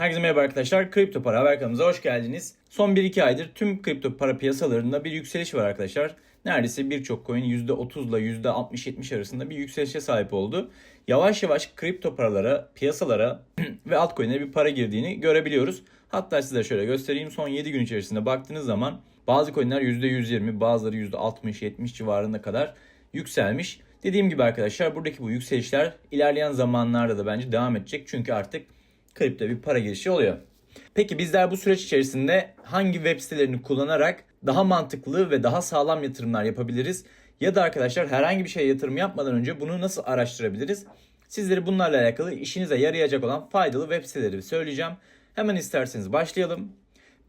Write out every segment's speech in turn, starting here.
Herkese merhaba arkadaşlar. Kripto para haber kanalımıza hoş geldiniz. Son 1-2 aydır tüm kripto para piyasalarında bir yükseliş var arkadaşlar. Neredeyse birçok coin %30 ile %60-70 arasında bir yükselişe sahip oldu. Yavaş yavaş kripto paralara, piyasalara ve altcoin'lere bir para girdiğini görebiliyoruz. Hatta size şöyle göstereyim. Son 7 gün içerisinde baktığınız zaman bazı coin'ler %120, bazıları %60-70 civarında kadar yükselmiş. Dediğim gibi arkadaşlar buradaki bu yükselişler ilerleyen zamanlarda da bence devam edecek. Çünkü artık kripto bir para girişi oluyor. Peki bizler bu süreç içerisinde hangi web sitelerini kullanarak daha mantıklı ve daha sağlam yatırımlar yapabiliriz? Ya da arkadaşlar herhangi bir şeye yatırım yapmadan önce bunu nasıl araştırabiliriz? Sizlere bunlarla alakalı işinize yarayacak olan faydalı web siteleri söyleyeceğim. Hemen isterseniz başlayalım.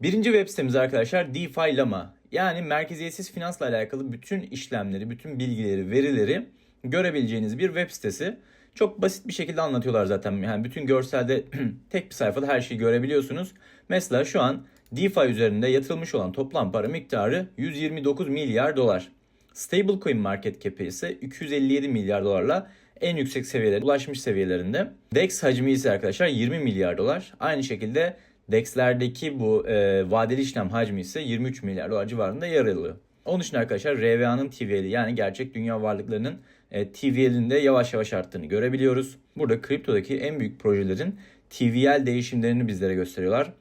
Birinci web sitemiz arkadaşlar DeFi Lama. Yani merkeziyetsiz finansla alakalı bütün işlemleri, bütün bilgileri, verileri görebileceğiniz bir web sitesi. Çok basit bir şekilde anlatıyorlar zaten. Yani bütün görselde tek bir sayfada her şeyi görebiliyorsunuz. Mesela şu an DeFi üzerinde yatırılmış olan toplam para miktarı 129 milyar dolar. Stablecoin market cap'i ise 257 milyar dolarla en yüksek seviyelere ulaşmış seviyelerinde. DEX hacmi ise arkadaşlar 20 milyar dolar. Aynı şekilde DEX'lerdeki bu e, vadeli işlem hacmi ise 23 milyar dolar civarında yer alıyor. Onun için arkadaşlar RVA'nın TVL'i yani gerçek dünya varlıklarının TVL'in de yavaş yavaş arttığını görebiliyoruz. Burada kriptodaki en büyük projelerin TVL değişimlerini bizlere gösteriyorlar.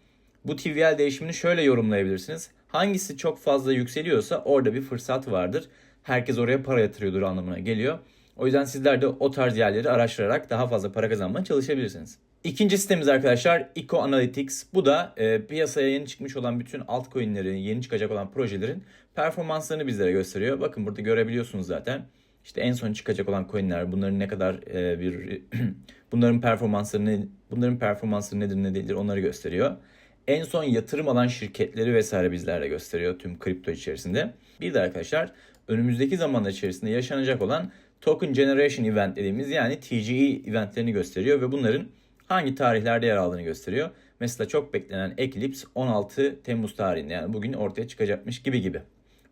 Bu TVL değişimini şöyle yorumlayabilirsiniz. Hangisi çok fazla yükseliyorsa orada bir fırsat vardır. Herkes oraya para yatırıyordur anlamına geliyor. O yüzden sizler de o tarz yerleri araştırarak daha fazla para kazanmaya çalışabilirsiniz. İkinci sitemiz arkadaşlar Eco Analytics. Bu da e, piyasaya yeni çıkmış olan bütün altcoin'lerin, yeni çıkacak olan projelerin performanslarını bizlere gösteriyor. Bakın burada görebiliyorsunuz zaten. İşte en son çıkacak olan coin'ler, bunların ne kadar e, bir bunların performansları ne, bunların performansları nedir ne değildir onları gösteriyor. En son yatırım alan şirketleri vesaire bizlerle gösteriyor tüm kripto içerisinde. Bir de arkadaşlar önümüzdeki zamanlar içerisinde yaşanacak olan Token Generation Event dediğimiz yani TGE eventlerini gösteriyor ve bunların hangi tarihlerde yer aldığını gösteriyor. Mesela çok beklenen Eclipse 16 Temmuz tarihinde yani bugün ortaya çıkacakmış gibi gibi.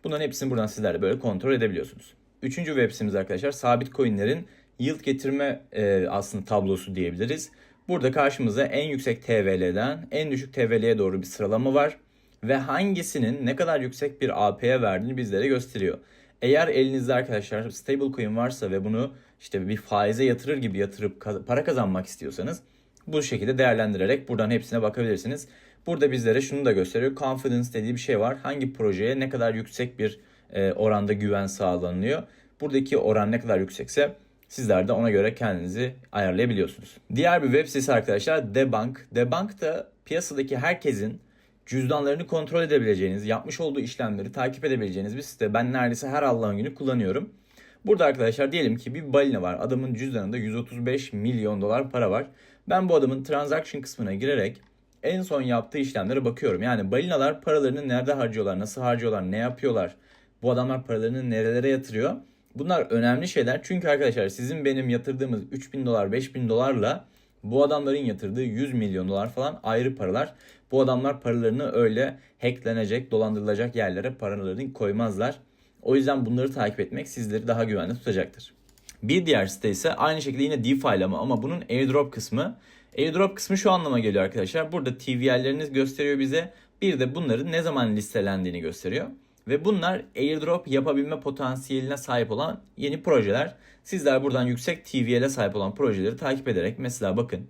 Bunların hepsini buradan sizler de böyle kontrol edebiliyorsunuz. Üçüncü web sitemiz arkadaşlar sabit coinlerin yield getirme e, aslında tablosu diyebiliriz. Burada karşımıza en yüksek TVL'den en düşük TVL'ye doğru bir sıralama var. Ve hangisinin ne kadar yüksek bir AP'ye verdiğini bizlere gösteriyor. Eğer elinizde arkadaşlar stablecoin varsa ve bunu işte bir faize yatırır gibi yatırıp para kazanmak istiyorsanız bu şekilde değerlendirerek buradan hepsine bakabilirsiniz. Burada bizlere şunu da gösteriyor. Confidence dediği bir şey var. Hangi projeye ne kadar yüksek bir oranda güven sağlanıyor. Buradaki oran ne kadar yüksekse sizler de ona göre kendinizi ayarlayabiliyorsunuz. Diğer bir web sitesi arkadaşlar Debank. Debank da piyasadaki herkesin cüzdanlarını kontrol edebileceğiniz, yapmış olduğu işlemleri takip edebileceğiniz bir site. Ben neredeyse her Allah'ın günü kullanıyorum. Burada arkadaşlar diyelim ki bir balina var. Adamın cüzdanında 135 milyon dolar para var. Ben bu adamın transaction kısmına girerek en son yaptığı işlemlere bakıyorum. Yani balinalar paralarını nerede harcıyorlar, nasıl harcıyorlar, ne yapıyorlar, bu adamlar paralarını nerelere yatırıyor. Bunlar önemli şeyler. Çünkü arkadaşlar sizin benim yatırdığımız 3000 dolar 5000 dolarla bu adamların yatırdığı 100 milyon dolar falan ayrı paralar. Bu adamlar paralarını öyle hacklenecek, dolandırılacak yerlere paralarını koymazlar. O yüzden bunları takip etmek sizleri daha güvenli tutacaktır. Bir diğer site ise aynı şekilde yine DeFi ama ama bunun airdrop kısmı. Airdrop kısmı şu anlama geliyor arkadaşlar. Burada TVL'leriniz gösteriyor bize. Bir de bunların ne zaman listelendiğini gösteriyor. Ve bunlar airdrop yapabilme potansiyeline sahip olan yeni projeler. Sizler buradan yüksek TVL'e sahip olan projeleri takip ederek mesela bakın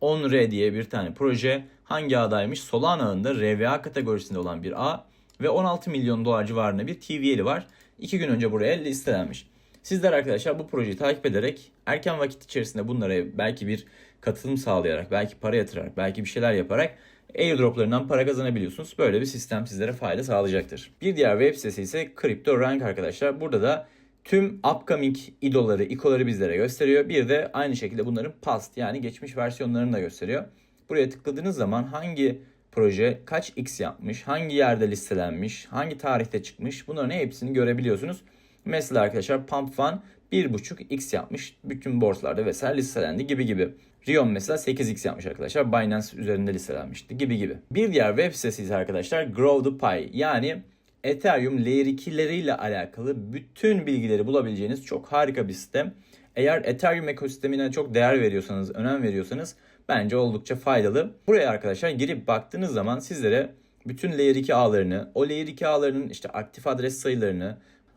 OnRe diye bir tane proje hangi ağdaymış? Solana ağında RVA kategorisinde olan bir ağ ve 16 milyon dolar civarında bir TVL'i var. 2 gün önce buraya listelenmiş. Sizler arkadaşlar bu projeyi takip ederek erken vakit içerisinde bunlara belki bir katılım sağlayarak, belki para yatırarak, belki bir şeyler yaparak airdroplarından para kazanabiliyorsunuz. Böyle bir sistem sizlere fayda sağlayacaktır. Bir diğer web sitesi ise CryptoRank arkadaşlar. Burada da tüm upcoming idoları, ikoları bizlere gösteriyor. Bir de aynı şekilde bunların past yani geçmiş versiyonlarını da gösteriyor. Buraya tıkladığınız zaman hangi proje kaç x yapmış, hangi yerde listelenmiş, hangi tarihte çıkmış bunların hepsini görebiliyorsunuz. Mesela arkadaşlar Pump Fun 1.5x yapmış. Bütün borsalarda vesaire listelendi gibi gibi. Rion mesela 8x yapmış arkadaşlar. Binance üzerinde listelenmişti gibi gibi. Bir diğer web sitesi ise arkadaşlar Grow the Pie. Yani Ethereum Layer 2'leriyle alakalı bütün bilgileri bulabileceğiniz çok harika bir site. Eğer Ethereum ekosistemine çok değer veriyorsanız, önem veriyorsanız bence oldukça faydalı. Buraya arkadaşlar girip baktığınız zaman sizlere bütün Layer 2 ağlarını, o Layer 2 ağlarının işte aktif adres sayılarını,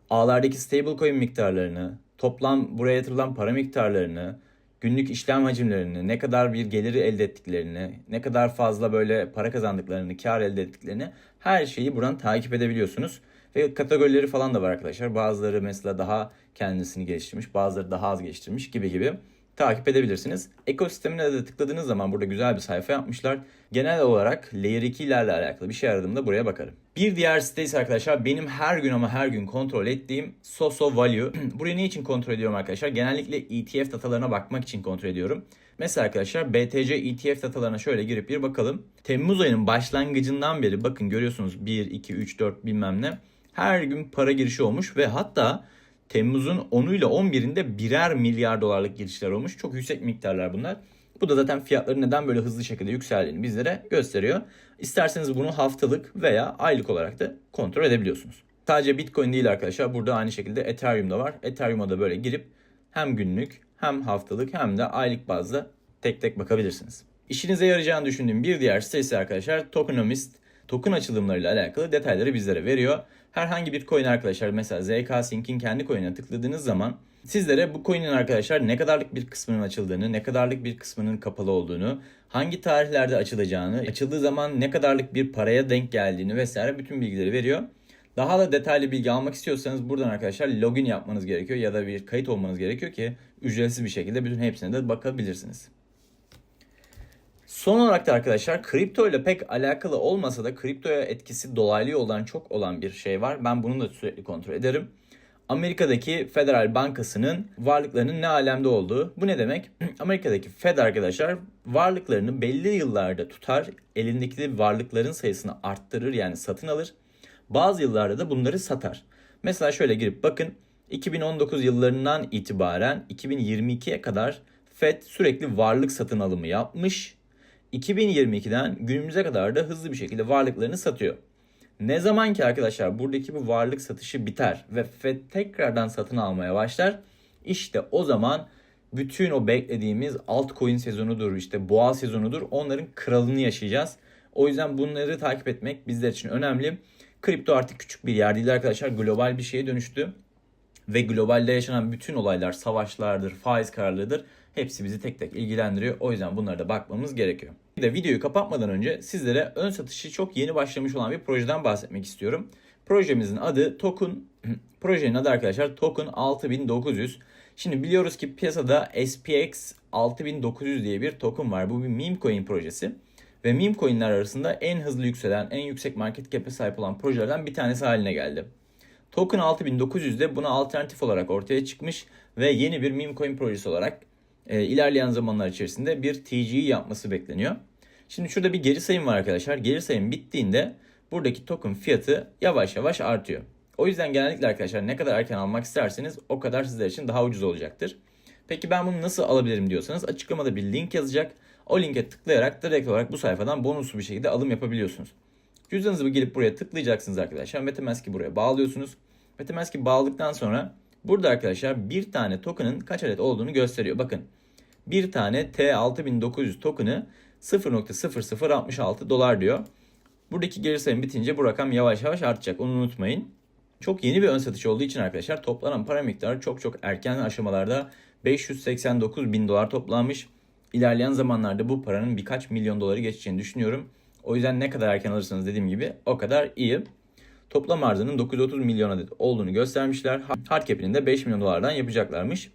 ağlardaki stablecoin miktarlarını, toplam buraya yatırılan para miktarlarını, günlük işlem hacimlerini, ne kadar bir geliri elde ettiklerini, ne kadar fazla böyle para kazandıklarını, kar elde ettiklerini her şeyi buradan takip edebiliyorsunuz. Ve kategorileri falan da var arkadaşlar. Bazıları mesela daha kendisini geliştirmiş, bazıları daha az geliştirmiş gibi gibi takip edebilirsiniz. Ekosistemine de tıkladığınız zaman burada güzel bir sayfa yapmışlar. Genel olarak Layer 2 ile alakalı bir şey aradığımda buraya bakarım. Bir diğer site ise arkadaşlar benim her gün ama her gün kontrol ettiğim Soso Value. Burayı ne için kontrol ediyorum arkadaşlar? Genellikle ETF datalarına bakmak için kontrol ediyorum. Mesela arkadaşlar BTC ETF datalarına şöyle girip bir bakalım. Temmuz ayının başlangıcından beri bakın görüyorsunuz 1, 2, 3, 4 bilmem ne. Her gün para girişi olmuş ve hatta Temmuz'un 10'u ile 11'inde birer milyar dolarlık girişler olmuş. Çok yüksek miktarlar bunlar. Bu da zaten fiyatların neden böyle hızlı şekilde yükseldiğini bizlere gösteriyor. İsterseniz bunu haftalık veya aylık olarak da kontrol edebiliyorsunuz. Sadece Bitcoin değil arkadaşlar. Burada aynı şekilde Ethereum da var. Ethereum'a da böyle girip hem günlük hem haftalık hem de aylık bazda tek tek bakabilirsiniz. İşinize yarayacağını düşündüğüm bir diğer site ise arkadaşlar Tokenomist. Token açılımlarıyla alakalı detayları bizlere veriyor. Herhangi bir coin arkadaşlar mesela ZK Sync'in kendi coin'ine tıkladığınız zaman sizlere bu coin'in arkadaşlar ne kadarlık bir kısmının açıldığını, ne kadarlık bir kısmının kapalı olduğunu, hangi tarihlerde açılacağını, açıldığı zaman ne kadarlık bir paraya denk geldiğini vesaire bütün bilgileri veriyor. Daha da detaylı bilgi almak istiyorsanız buradan arkadaşlar login yapmanız gerekiyor ya da bir kayıt olmanız gerekiyor ki ücretsiz bir şekilde bütün hepsine de bakabilirsiniz. Son olarak da arkadaşlar kripto ile pek alakalı olmasa da kriptoya etkisi dolaylı yoldan çok olan bir şey var. Ben bunu da sürekli kontrol ederim. Amerika'daki Federal Bankası'nın varlıklarının ne alemde olduğu. Bu ne demek? Amerika'daki Fed arkadaşlar varlıklarını belli yıllarda tutar, elindeki varlıkların sayısını arttırır yani satın alır. Bazı yıllarda da bunları satar. Mesela şöyle girip bakın 2019 yıllarından itibaren 2022'ye kadar Fed sürekli varlık satın alımı yapmış 2022'den günümüze kadar da hızlı bir şekilde varlıklarını satıyor. Ne zaman ki arkadaşlar buradaki bu varlık satışı biter ve FED tekrardan satın almaya başlar işte o zaman bütün o beklediğimiz altcoin sezonudur işte boğa sezonudur onların kralını yaşayacağız. O yüzden bunları takip etmek bizler için önemli. Kripto artık küçük bir yer değil arkadaşlar global bir şeye dönüştü. Ve globalde yaşanan bütün olaylar savaşlardır, faiz kararlarıdır. Hepsi bizi tek tek ilgilendiriyor. O yüzden bunlara da bakmamız gerekiyor. Bir de videoyu kapatmadan önce sizlere ön satışı çok yeni başlamış olan bir projeden bahsetmek istiyorum. Projemizin adı Token, projenin adı arkadaşlar Token 6900. Şimdi biliyoruz ki piyasada SPX 6900 diye bir token var. Bu bir meme coin projesi. Ve meme coinler arasında en hızlı yükselen, en yüksek market cap'e sahip olan projelerden bir tanesi haline geldi. Token 6900 de buna alternatif olarak ortaya çıkmış ve yeni bir meme coin projesi olarak e, ilerleyen zamanlar içerisinde bir TGE yapması bekleniyor. Şimdi şurada bir geri sayım var arkadaşlar. Geri sayım bittiğinde buradaki token fiyatı yavaş yavaş artıyor. O yüzden genellikle arkadaşlar ne kadar erken almak isterseniz o kadar sizler için daha ucuz olacaktır. Peki ben bunu nasıl alabilirim diyorsanız açıklamada bir link yazacak. O linke tıklayarak direkt olarak bu sayfadan bonuslu bir şekilde alım yapabiliyorsunuz. Cüzdanınızı gelip buraya tıklayacaksınız arkadaşlar. Metamask'i buraya bağlıyorsunuz. Metamask'i bağladıktan sonra burada arkadaşlar bir tane token'ın kaç adet olduğunu gösteriyor. Bakın bir tane T6900 token'ı 0.0066 dolar diyor. Buradaki geri sayım bitince bu rakam yavaş yavaş artacak. Onu unutmayın. Çok yeni bir ön satış olduğu için arkadaşlar toplanan para miktarı çok çok erken aşamalarda 589 bin dolar toplanmış. İlerleyen zamanlarda bu paranın birkaç milyon doları geçeceğini düşünüyorum. O yüzden ne kadar erken alırsanız dediğim gibi o kadar iyi. Toplam arzının 930 milyon adet olduğunu göstermişler. Hard cap'inin de 5 milyon dolardan yapacaklarmış.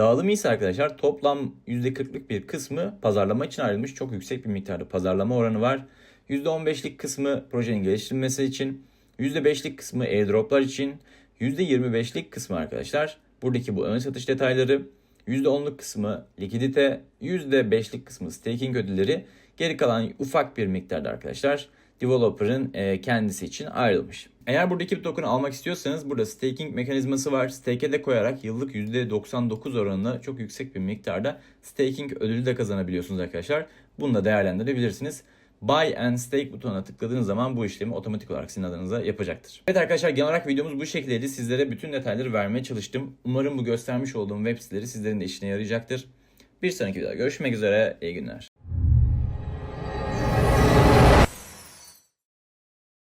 Dağılımı ise arkadaşlar toplam %40'lık bir kısmı pazarlama için ayrılmış. Çok yüksek bir miktarda pazarlama oranı var. %15'lik kısmı projenin geliştirilmesi için. %5'lik kısmı airdroplar için. %25'lik kısmı arkadaşlar buradaki bu ön satış detayları. %10'luk kısmı likidite, %5'lik kısmı staking ödülleri, geri kalan ufak bir miktarda arkadaşlar developer'ın e, kendisi için ayrılmış. Eğer buradaki bir token'ı almak istiyorsanız burada staking mekanizması var. Stake'e de koyarak yıllık %99 oranında çok yüksek bir miktarda staking ödülü de kazanabiliyorsunuz arkadaşlar. Bunu da değerlendirebilirsiniz. Buy and Stake butonuna tıkladığınız zaman bu işlemi otomatik olarak sizin adınıza yapacaktır. Evet arkadaşlar genel olarak videomuz bu şekildeydi. Sizlere bütün detayları vermeye çalıştım. Umarım bu göstermiş olduğum web siteleri sizlerin de işine yarayacaktır. Bir sonraki videoda görüşmek üzere. İyi günler.